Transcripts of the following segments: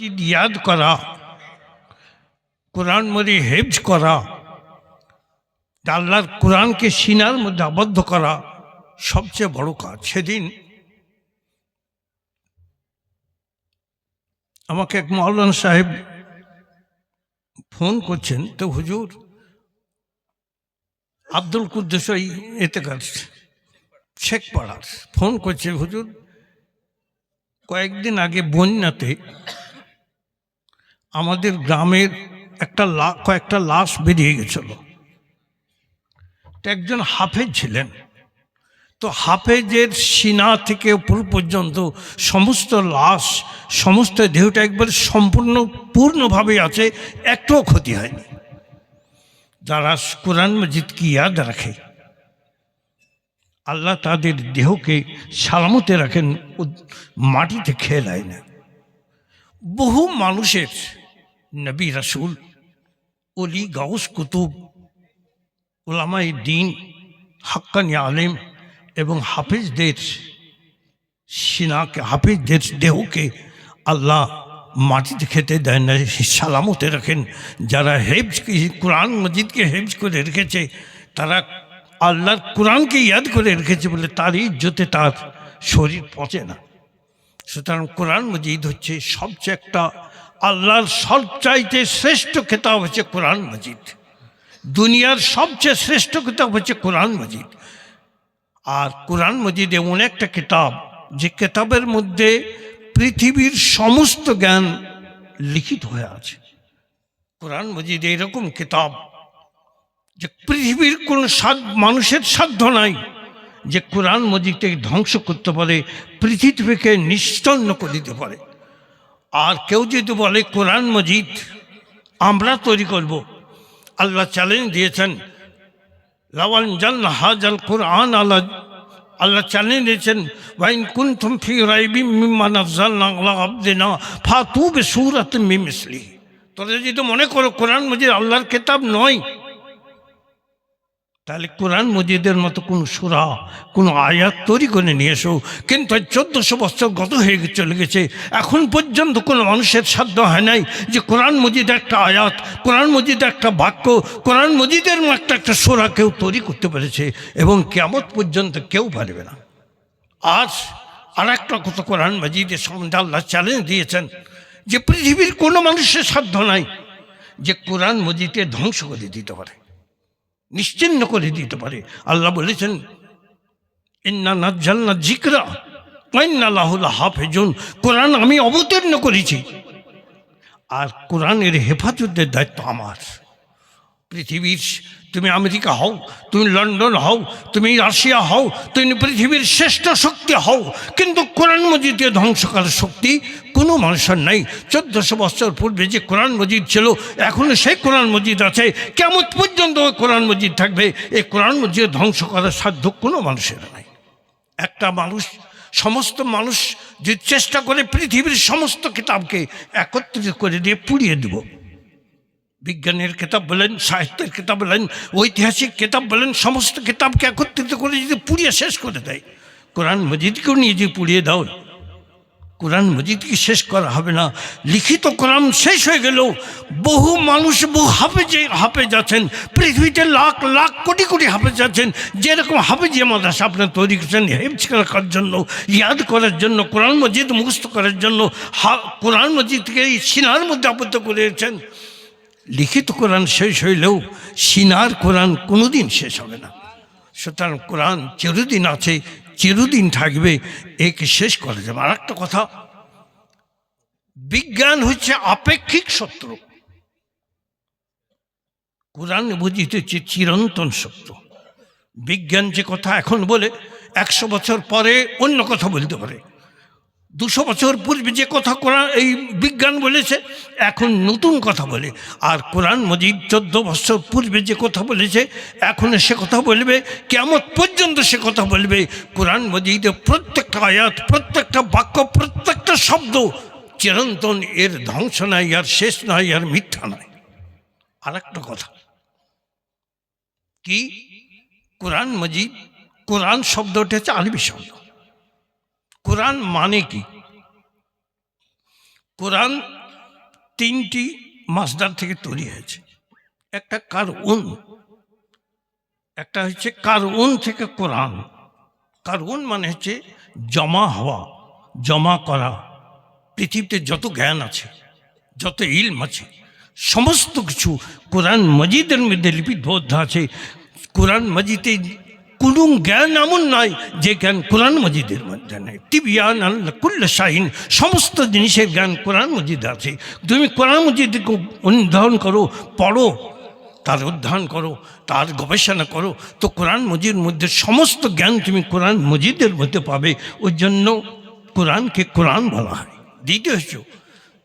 মজিদ ইয়াদ করা, কোরআন মজি হেফজ করা, আল্লাহর কোরআনকে সিনার মধ্যে আবদ্ধ করা সবচেয়ে বড় কাজ। সেদিন আমাকে এক মৌলানা সাহেব ফোন করছেন, তো হুজুর আব্দুল কুদ্দুস ওই এতে কাজ শেখ পাড়ার ফোন করছে, হুজুর কয়েকদিন আগে বন্যাতে আমাদের গ্রামের একটা কয়েকটা লাশ বেরিয়ে গেছিল। একজন হাফেজ ছিলেন। তো হাফেজের সিনা থেকে উপর পর্যন্ত সমস্ত লাশ, সমস্ত দেহটা একবার সম্পূর্ণ, পূর্ণভাবে আছে, একটুও ক্ষতি হয়নি। যারা কোরআন মজিদ কি ইয়াদ রাখে, আল্লাহ তাদের দেহকে সালামতে রাখেন মাটিতে খেলায় না বহু মানুষের নবী রসুল অলি গাউস কুতুব ওলামাই দিন, হাক্কানি আলেম এবং হাফিজদের সিনাকে, হাফিজদের দেহকে আল্লাহ মাটিতে খেতে দেন না সালামতে রাখেন। যারা হেফজ কোরআন মজিদকে হেফজ করে রেখেছে, তারা আল্লাহর কোরআনকে ইয়াদ করে রেখেছে বলে তার ইজ্জতে তার শরীর পচে না। সুতরাং কোরআন মজিদ হচ্ছে সবচেয়ে একটা আল্লাহর সবচাইতে শ্রেষ্ঠ খেতাব হচ্ছে কোরআন মজিদ। দুনিয়ার সবচেয়ে শ্রেষ্ঠ কিতাব হচ্ছে কোরআন মজিদ। আর কোরআন মজিদ এমন একটা কিতাব, যে কেতাবের মধ্যে পৃথিবীর সমস্ত জ্ঞান লিখিত হয়ে আছে। কোরআন মজিদ এইরকম কিতাব যে পৃথিবীর কোনো সাদ মানুষের সাধ্য নাই, যে কোরআন মজিদকে ধ্বংস করতে পারে, পৃথিবীকে নিশ্চন্ন করে দিতে পারে। আর কেউ যদি বলে কোরআন মজিদ, আমরা তৈরি করব। আল্লাহ চ্যালেঞ্জ দিয়েছেন লাওয়ান জাল হাজাল কোরআন আল্লাহ আল্লাহ চ্যালেঞ্জ দিয়েছেন ওয়াইন কুনতুম ফি রাইবি মিম্মা নাযালনা আলা আবদিনা ফাতু বিসূরাতিন মিন মিসলি তোরা যদি মনে করো কোরআন মজিদ আল্লাহর কিতাব নয় তাহলে কোরআন মজিদের মতো কোনো সুরা, কোনো আয়াত তৈরি করে নিয়ে এসো। কিন্তু চোদ্দশো বছর গত হয়ে চলে গেছে। এখন পর্যন্ত কোনো মানুষের সাধ্য হয় নাই যে কোরআন মজিদ একটা আয়াত, কোরআন মজিদ একটা বাক্য, কোরআন মজিদের একটা একটা সুরা কেউ তৈরি করতে পেরেছে এবং কেমত পর্যন্ত কেউ পারবে না। আজ আর একটা কথা কোরআন মজিদের সম্বন্ধে আল্লাহ চ্যালেঞ্জ দিয়েছেন যে পৃথিবীর কোনো মানুষের সাধ্য নাই যে কোরআন মজিদকে ধ্বংস করে দিতে পারে। নিশ্চিন্ন করে দিতে পারে। আল্লাহ বলেছেন, ইন্না নাজ্জালনা জিকরা লাহুল হাফেজুন কোরআন আমি অবতীর্ণ করেছি। আর কোরআনের হেফাজতের দায়িত্ব আমার। পৃথিবীর তুমি আমেরিকা হও, তুমি লন্ডন হও, তুমি রাশিয়া হও, তুমি পৃথিবীর শ্রেষ্ঠ শক্তি হও। কিন্তু কোরআন মজিদকে ধ্বংস করার শক্তি কোনো মানুষের নাই। চোদ্দশো বছর পূর্বে যে কোরআন মজিদ ছিল এখনও সেই কোরআন মজিদ আছে। কেমন পর্যন্ত ওই কোরআন মজিদ থাকবে? এই কোরআন মজিদ ধ্বংস করার সাধ্য কোনো মানুষের নাই। একটা মানুষ, সমস্ত মানুষ যে চেষ্টা করে পৃথিবীর সমস্ত কিতাবকে একত্রিত করে দিয়ে পুড়িয়ে দেব। বিজ্ঞানের কিতাব বলেন, সাহিত্যের কিতাব বলেন, ঐতিহাসিক কিতাব বলেন, সমস্ত কিতাবকে একত্রিত করে যদি পুড়িয়ে শেষ করে দেয়, কোরআন মজিদকেও নিয়ে যে পুড়িয়ে দাও, কোরআন মজিদকে শেষ করা হবে না। লিখিত কোরআন শেষ হয়ে গেলেও বহু মানুষ বহু হাফেজে হাফেজ আছেন, পৃথিবীতে লাখ লাখ কোটি কোটি হাফেজ আছেন, যেরকম হাফেজিয়া মাদ্রাসা আপনার তৈরি করেছেন, হেফজ রাখার জন্য, ইয়াদ করার জন্য, কোরআন মজিদ মুখস্থ করার জন্য, হা- কোরআন মজিদকে সিনার মধ্যে আবদ্ধ করেছেন লিখিত কোরআন শেষ হইলেও সিনার কোরআন কোনোদিন শেষ হবে না। সুতরাং কোরআন চিরদিন আছে, চিরদিন থাকবে, একে শেষ করা যাবে। আর একটা কথা, বিজ্ঞান হচ্ছে আপেক্ষিক সত্য কোরআন বুঝিতে হচ্ছে চিরন্তন সত্য বিজ্ঞান যে কথা এখন বলে, একশো বছর পরে অন্য কথা বলতে পারে। দুশো বছর পূর্বে যে কথা কোরআন, এই বিজ্ঞান বলেছে, এখন নতুন কথা বলে। আর কোরআন মজিদ চোদ্দ বছর পূর্বে যে কথা বলেছে, এখন সে কথা বলবে কেমন পর্যন্ত সে কথা বলবে। কোরআন মজিদে প্রত্যেকটা আয়াত, প্রত্যেকটা বাক্য, প্রত্যেকটা শব্দ চিরন্তন, এর ধ্বংস নাই, আর শেষ নয় আর মিথ্যা নয় আর একটা কথা, কি? কোরআন মজিদ, কোরআন শব্দটা হচ্ছে আরবি শব্দ। কোরআন মানে কি? কোরআন তিনটি মাসদার থেকে তৈরি হয়েছে। একটা কার উন একটা হচ্ছে কার উন থেকে কোরআন। কার উন মানে হচ্ছে জমা হওয়া, জমা করা। পৃথিবীতে যত জ্ঞান আছে, যত ইলম আছে, সমস্ত কিছু কোরআন মজিদের মধ্যে লিপিবদ্ধ আছে। কোরআন মজিদে কোনো জ্ঞান এমন নয় যে জ্ঞান কোরআন মজিদের মধ্যে নেই। টিবিয়ান কুল্ল শাহিন, সমস্ত জিনিসের জ্ঞান কোরআন মজিদ আছে। তুমি কোরআন মজিদকে অনুধারণ করো, পড়ো, তার অধ্যয়ন করো, তার গবেষণা করো, তো কোরআন মজিদের মধ্যে সমস্ত জ্ঞান তুমি কোরআন মজিদের মধ্যে পাবে। ওই জন্য কোরআনকে কোরআন বলা হয়। দ্বিতীয় হচ্ছে,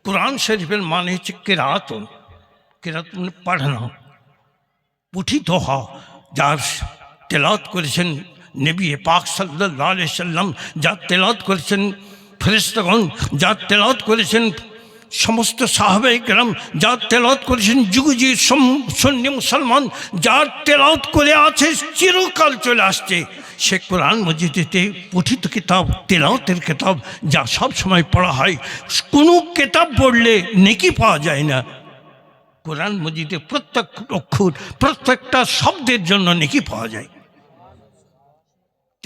কোরআন শরীফের মানে হচ্ছে কেরাতন। কেরাত মানে পড়ানো। পঠিত হওয়া, যার তেলাত করেছেন নবী পাক সাল্লাহ সাল্লাম, যা তেলাত করেছেন ফেরেস্তগণ যা তেলাত করেছেন সমস্ত সাহাবাই গ্রাম যার তেলাত করেছেন যুগজি সন্নি মুসলমান যার তেলাত করে আছে চিরকাল চলে আসছে। সে কোরআন মসজিদেতে পঠিত কিতাব তেলাওতের কিতাব যা সব সময় পড়া হয়, কোনো কিতাব পড়লে নেকি পাওয়া যায় না। কোরআন মসজিদে প্রত্যেক অক্ষর, প্রত্যেকটা শব্দের জন্য নেকি পাওয়া যায়।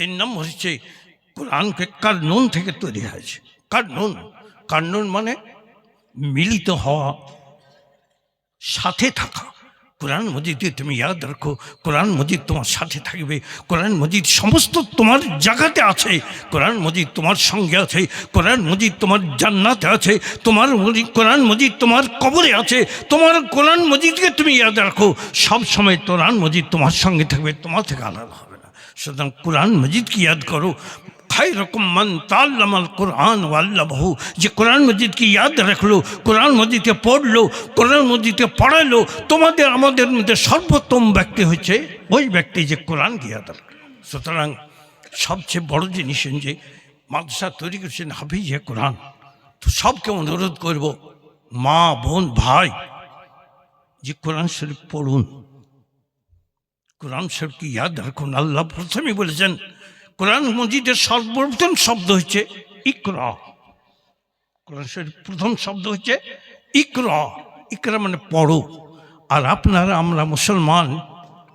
তিন নম্বর হচ্ছে, কোরআনকে কারনুন থেকে তৈরি হয়েছে? কারনুন কারনুন মানে মিলিত হওয়া, সাথে থাকা। কোরআন মজিদে তুমি ইয়াদ রাখো, কোরআন মজিদ তোমার সাথে থাকবে, কোরআন মজিদ সমস্ত তোমার জায়গাতে আছে, কোরআন মজিদ তোমার সঙ্গে আছে, কোরআন মজিদ তোমার জান্নাতে আছে, তোমার কোরআন মজিদ তোমার কবরে আছে, তোমার কোরআন মজিদকে তুমি ইয়াদ রাখো। সব সময় কোরআন মজিদ তোমার সঙ্গে থাকবে, তোমার থেকে আলাদা সুতরাং কোরআন মজিদকে ইয়াদ করো? খাই রকম মন তাল্লামাল কোরআন ও আল্লাহু যে কোরআন মজিদকে ইয়াদ রাখল, কোরআন মজিদকে পড়ল, কোরআন মজিদকে পড়ালো, তোমাদের, আমাদের মধ্যে সর্বোত্তম ব্যক্তি হচ্ছে ওই ব্যক্তি যে কোরআনকে ইয়াদ রাখল। সুতরাং সবচেয়ে বড় জিনিস যে মাদ্রাসা তৈরি করেছেন হাফিজে কোরআন। তো সবকে অনুরোধ করব, মা, বোন, ভাই, যে কোরআন শরীফ পড়ুন। কোরআন শরীফকে ইয়াদ রাখুন? আল্লাহ প্রথমে বলেছেন, কোরআন মজিদের সর্বপ্রথম শব্দ হচ্ছে ইকরা। কোরআন শরীফ প্রথম শব্দ হচ্ছে ইকরা। ইকরা মানে পড়ো। আর আপনারা, আমরা মুসলমান,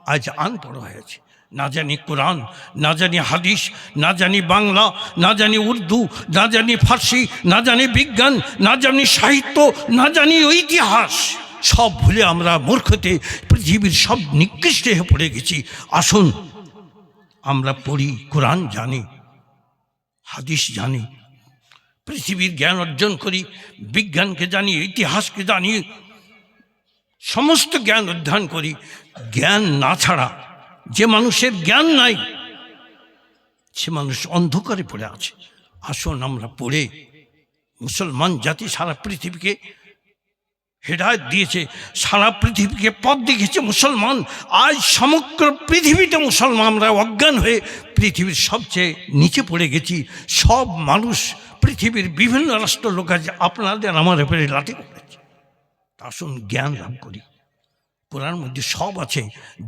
আজ আনপড়ো হয়েছে। না জানি কোরআন, না জানি হাদিস, না জানি বাংলা, না জানি উর্দু, না জানি ফার্সি, না জানি বিজ্ঞান, না জানি সাহিত্য, না জানি ইতিহাস। সব ভুলে আমরা মূর্খতে পৃথিবীর সব নিকৃষ্ট হয়ে পড়ে গেছি। আসুন, আমরা পড়ি, কোরআন জানি, হাদিস জানি, পৃথিবীর জ্ঞান অর্জন করি, বিজ্ঞানকে জানি, ইতিহাসকে জানি, সমস্ত জ্ঞান অধ্যয়ন করি। জ্ঞান না ছাড়া যে মানুষের জ্ঞান নাই, সে মানুষ অন্ধকারে পড়ে আছে। আসুন, আমরা পড়ে, মুসলমান জাতি সারা পৃথিবীকে হেদায়ত দিয়েছে। সারা পৃথিবীকে পথ দেখেছে মুসলমান। আজ সমগ্র পৃথিবীতে মুসলমানরা অজ্ঞান হয়ে পৃথিবীর সবচেয়ে নিচে পড়ে গেছি। সব মানুষ পৃথিবীর বিভিন্ন রাষ্ট্র লোক আছে আপনাদের আমার ব্যাপারে লাঠি করেছে। আসুন জ্ঞান লাভ করি। কোরআন মধ্যে সব আছে।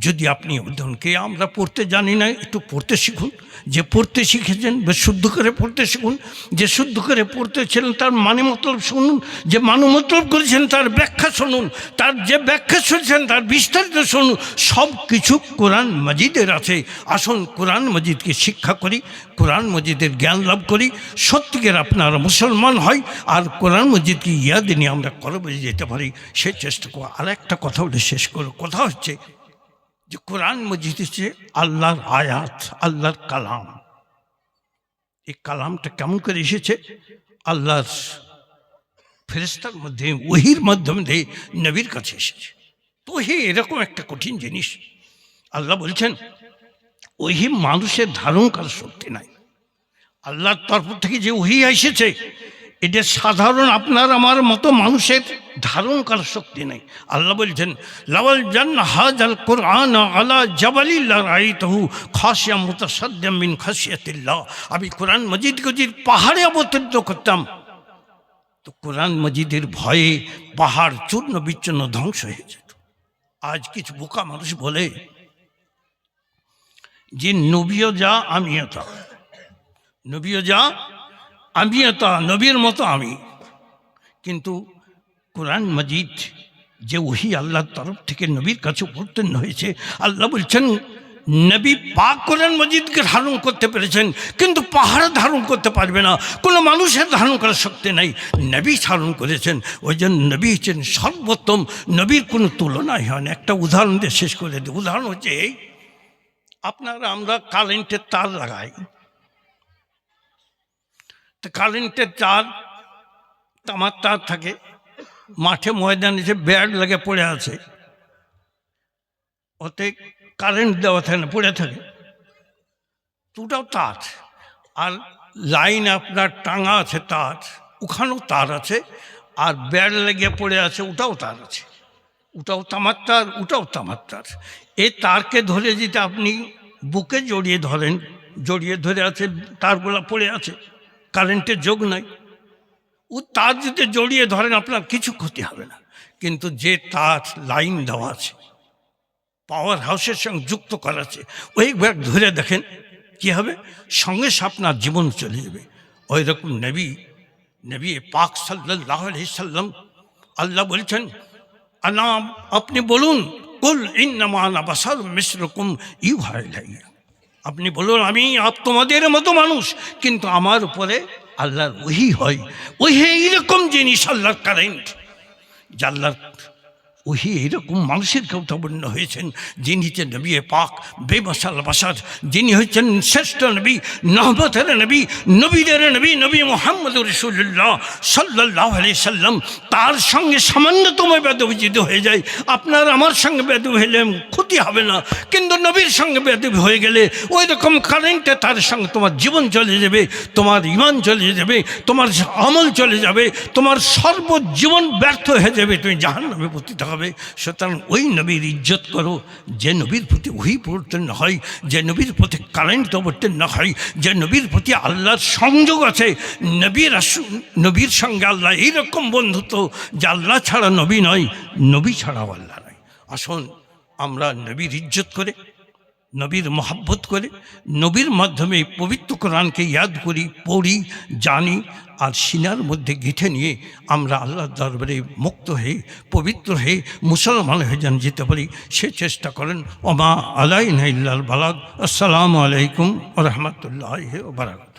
যদি আপনি অধ্যয়নকে আমরা পড়তে জানি না, একটু পড়তে শিখুন। যে পড়তে শিখেছেন বেশ শুদ্ধ করে পড়তে শিখুন, যে শুদ্ধ করে পড়তেছিলেন, তার মানে মতলব শুনুন, যে মানে মতলব করেছেন, তার ব্যাখ্যা শুনুন, তার যে ব্যাখ্যা শুনছেন, তার বিস্তারিত শুনুন, সব কিছু কোরআন মজিদের আছে। আসুন কোরআন মজিদকে শিক্ষা করি, কোরআন মজিদের জ্ঞান লাভ করি, সত্যিকার আপনারা মুসলমান হয়, আর কোরআন মজিদকে ইয়াদ নিয়ে আমরা করবে যেতে পারি সে চেষ্টা করো আর একটা কথা বলে শেষ করো। কথা হচ্ছে? যে কোরআন মজিদ হচ্ছে আল্লাহর আয়াত, আল্লাহর কালাম। এই কালামটা কেমন করে এসেছে? আল্লাহর ফেরেস্তার মধ্যে, ওহির মাধ্যমে দিয়ে নবীর কাছে এসেছে। তো হে, এরকম একটা কঠিন জিনিস। আল্লাহ বলছেন, ওহি মানুষের ধারণ করার শক্তি নাই। আল্লাহর তরফ থেকে যে ওহি এসেছে, এটা সাধারণ আপনার, আমার মতো মানুষের ধারণ করার শক্তি নেই। আল্লাহ বলছেন, লাওয়াল জান হাজ আল কোরআন আলা জবালিল্লা রাইতহু খাসিয়া মুতাসাদ্দাম মিন খাসিয়াতিল্লাহ আমি কোরআন মজিদকে যদি পাহাড়ে অবতীর্ণ করতাম। তো কোরআন মজিদের ভয়ে পাহাড় চূর্ণ বিচ্ছন্ন ধ্বংস হয়ে যেত। আজ কিছু বোকা মানুষ বলে যে, নবীও যা, আমিও তা। নবীও যা, আমিও তা, নবীর মতো আমি। কিন্তু কোরআন মজিদ, যে ওহি আল্লাহর তরফ থেকে নবীর কাছে অবতীর্ণ হয়েছে। আল্লাহ বলছেন, নবী পাক কোরআন মজিদকে ধারণ করতে পেরেছেন, কিন্তু পাহাড় ধারণ করতে পারবে না। কোনো মানুষের ধারণ করার শক্তি নাই, নবী ধারণ করেছেন। ওই জন্য নবী হচ্ছেন সর্বোত্তম, নবীর কোনো তুলনাই হয় না। একটা উদাহরণ দিয়ে শেষ করে দিই। উদাহরণ হচ্ছে এই, আপনারা আমরা কারেন্টের তার লাগাই। তো কারেন্টের তার, তামার তার থাকে। মাঠে ময়দানে যে ব্যাড লেগে পড়ে আছে, ওতে কারেন্ট দেওয়া থাকে না, পড়ে থাকে। দুটাও তার। আর লাইন আপনার টাঙা আছে তার, ওখানেও তার আছে, আর ব্যাড লেগে পড়ে আছে, ওটাও তার আছে। ওটাও তামার তার ওটাও তামার তার এই তারকে ধরে যদি আপনি বুকে জড়িয়ে ধরেন, জড়িয়ে ধরে আছে, তারগুলো পড়ে আছে কারেন্টের যোগ নাই। ও তার যদি জড়িয়ে ধরেন, আপনার কিছু ক্ষতি হবে না। কিন্তু যে তার লাইন দেওয়া আছে, পাওয়ার হাউসের সঙ্গে যুক্ত করা আছে ওই ব্যাগ ধরে দেখেন, কি হবে? সঙ্গে আপনার জীবন চলে যাবে। ওই রকম নবী নবী পাক সাল্লাহ সাল্লাম আল্লাহ বলছেন আনাম আপনি বলুন, কুল ইন্নামানা বাসার মিশ্রকুম ইউ হাইলাইয়া আপনি বলুন, আমি আপ তোমাদের মতো মানুষ, কিন্তু আমার উপরে আল্লাহর ওহি হয়। ওহি এইরকম জিনিস আল্লাহর কারেন্ট যে আল্লাহর ওহি এইরকম মানুষের কৌতবন্য হয়েছেন, যিনি হচ্ছেন নবী পাক বেমশাল বাসার যিনি হচ্ছেন শ্রেষ্ঠ নবী, নহবতের নবী, নবীদের নবী নবী মোহাম্মদ রসুল্লাহ সাল্লাহ আলি সাল্লাম, তার সঙ্গে সামান্যতম বেদব যদি হয়ে যায়। আপনার আমার সঙ্গে বেদব হলে ক্ষতি হবে না, কিন্তু নবীর সঙ্গে বেদব হয়ে গেলে ওই রকম কারেন্টে তার সঙ্গে তোমার জীবন চলে যাবে, তোমার ইমান চলে যাবে, তোমার আমল চলে যাবে, তোমার সর্বজীবন ব্যর্থ হয়ে যাবে, তুমি জাহান নামে পতিত হবে। সুতরাং ওই নবীর ইজ্জত করো, যে নবীর প্রতি ওই পরিবর্তন হয়, যে নবীর প্রতি কারেন্ট অবতীর্ণ হয়, যে নবীর প্রতি আল্লাহর সংযোগ আছে, নবীর নবীর সঙ্গে আল্লাহ এইরকম বন্ধুত্ব, যে আল্লাহ ছাড়া নবী নয়, নবী ছাড়াও আল্লাহ নয়। আসুন, আমরা নবীর ইজ্জত করে নবীর মহাব্বত করে, নবীর মাধ্যমে পবিত্র কোরআনকে ইয়াদ করি, পড়ি, জানি আর সিনার মধ্যে গেঁথে নিয়ে আমরা আল্লাহর দরবারে মুক্ত হয়ে, পবিত্র হয়ে মুসলমান হয়ে যেন যেতে পারি, সে চেষ্টা করেন। ওমা আলাই নাইল্লাল বালাদ আসসালামু আলাইকুম রহমতুল্লাহ বারাকাত